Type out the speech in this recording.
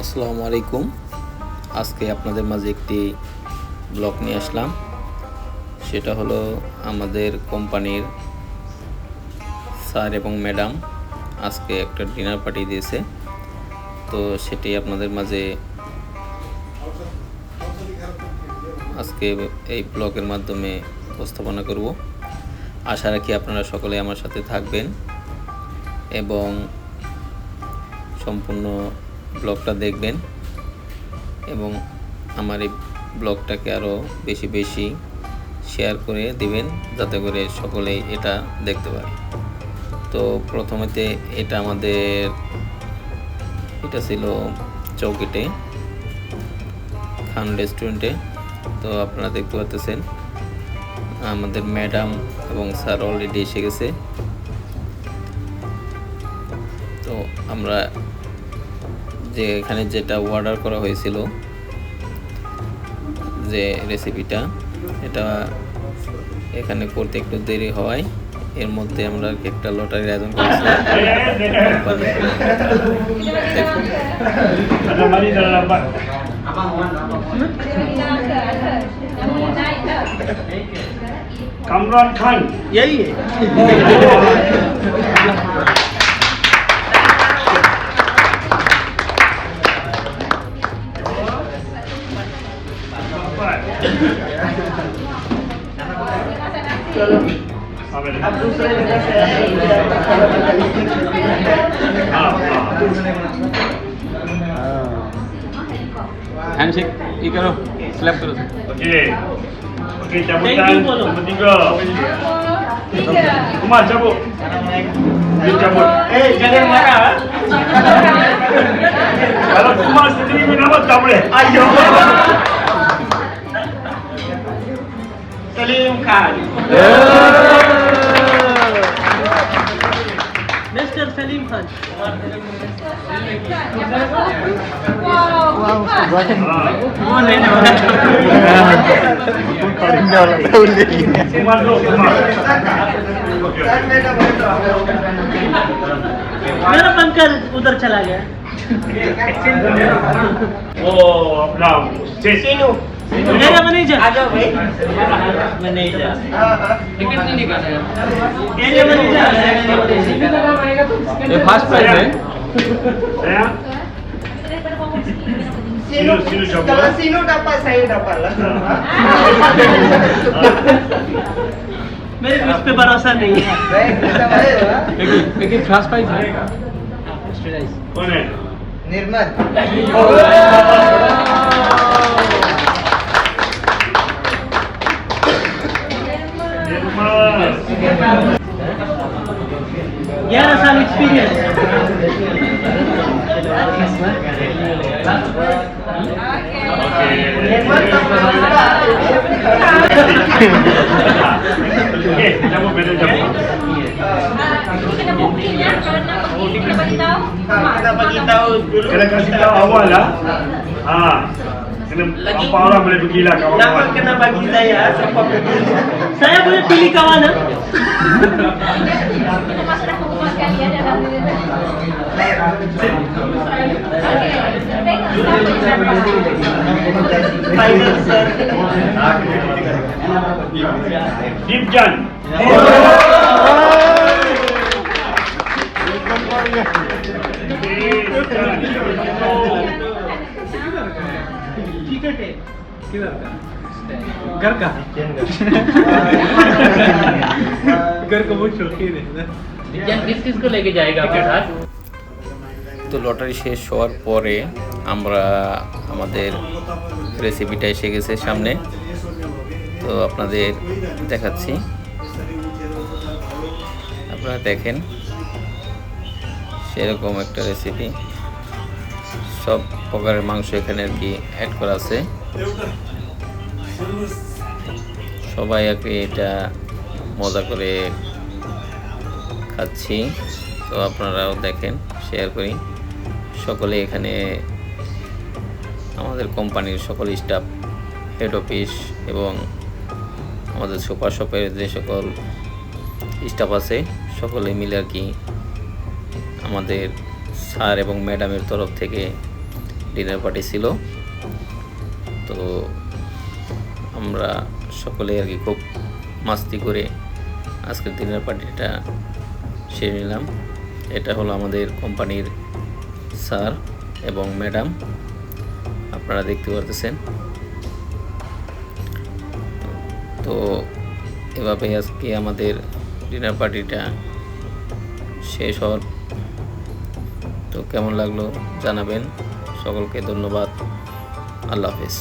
আসসালামু আলাইকুম। আজকে আপনাদের মাঝে একটি ব্লগ নিয়ে আসলাম। সেটা হলো আমাদের কোম্পানির স্যার এবং ম্যাডাম আজকে একটা ডিনার পার্টি দিয়েছে। তো সেটি আপনাদের মাঝে আজকে এই ব্লগের মাধ্যমে উপস্থাপনা করব। আশা রাখি আপনারা সকলে আমার সাথে থাকবেন এবং সম্পূর্ণ ব্লগটা দেখবেন এবং আমার এই ব্লগটাকে আরও বেশি বেশি শেয়ার করে দিবেন যাতে করে সকলেই এটা দেখতে পারে। তো প্রথমেতে এটা আমাদের, এটা ছিল চৌকিটে খান রেস্টুরেন্টে। তো আপনারা দেখতে পাচ্ছেন আমাদের ম্যাডাম এবং স্যার অলরেডি এসে গেছে। তো আমরা যে এখানে যেটা অর্ডার করা হয়েছিল যে রেসিপিটা এটা এখানে করতে একটু দেরি হওয়ায় এর মধ্যে আমরা একটা লটারির আয়োজন করেছিলাম। দেখুন। Ada mari Handshake, ini kalau slap terus. Okay, okay cabutan nomor tiga. Kumar cabut. Dia cabut. Eh, jangan marah. Eh. Kalau Kumar sendiri minum tak boleh. Ayo. Dali yung card. Mr. Salim Khan. Wow, sobrang. Oo, na yun. Karin na wala daw ulit. मेरा पंकज उधर चला गया वो अपना manager आ जाओ भाई। Manager ticket नहीं निकाला यार। ये मैनेजर ये फास्ट प्राइस है। हाँ। मेरे उस पे भरोसा नहीं है। लेकिन लेकिन फास्ट प्राइस है। कौन है? निर्मल। ग्यारह साल experience Nirmat tak pernah. Okey, cabut benda cabut. kena booking ya kalau nak booking kena bagi tahu kita bagi tahu dulu Kena kasih tahu awal lah. Ha. kena lagi apa orang boleh pergi lah kawan Yang kawan kena bagi saya ah, siapa pergi saya boleh pilih kawan mana kita rumah sekali ya dalam Deep Jan. Deep है घर का घर का बहुत शौकीन है ना किस किस को लेके जाएगा आपके साथ তো লটারি শেষ হওয়ার পরে আমরা আমাদের রেসিপিটা এসে গেছে সামনে তো আপনাদের দেখাচ্ছি আপনারা দেখেন সেরকম একটা রেসিপি সব প্রকারের মাংস এখানে আর কি অ্যাড করা আছে সবাই কি এটা মজা করে খাচ্ছি। তো আপনারাও দেখেন শেয়ার করি। সকলে এখানে, আমাদের কোম্পানির সকল স্টাফ হেড অফিস এবং আমাদের সুপার শপের যে সকল স্টাফ আছে, সকলে মিলে আর কি আমাদের স্যার এবং ম্যাডামের তরফ থেকে ডিনার পার্টি ছিল। তো আমরা সকলে আর কি খুব মাস্তি করে আজকের ডিনার পার্টিটা সেরে নিলাম। এটা হলো আমাদের কোম্পানির স্যার এবং ম্যাডাম। আপনারা দেখতে পারতেছেন। তো এভাবে আজকে আমাদের ডিনার পার্টিটা শেষ হওয়ার তো কেমন লাগল জানাবেন। সকলকে ধন্যবাদ। আল্লাহ হাফেজ।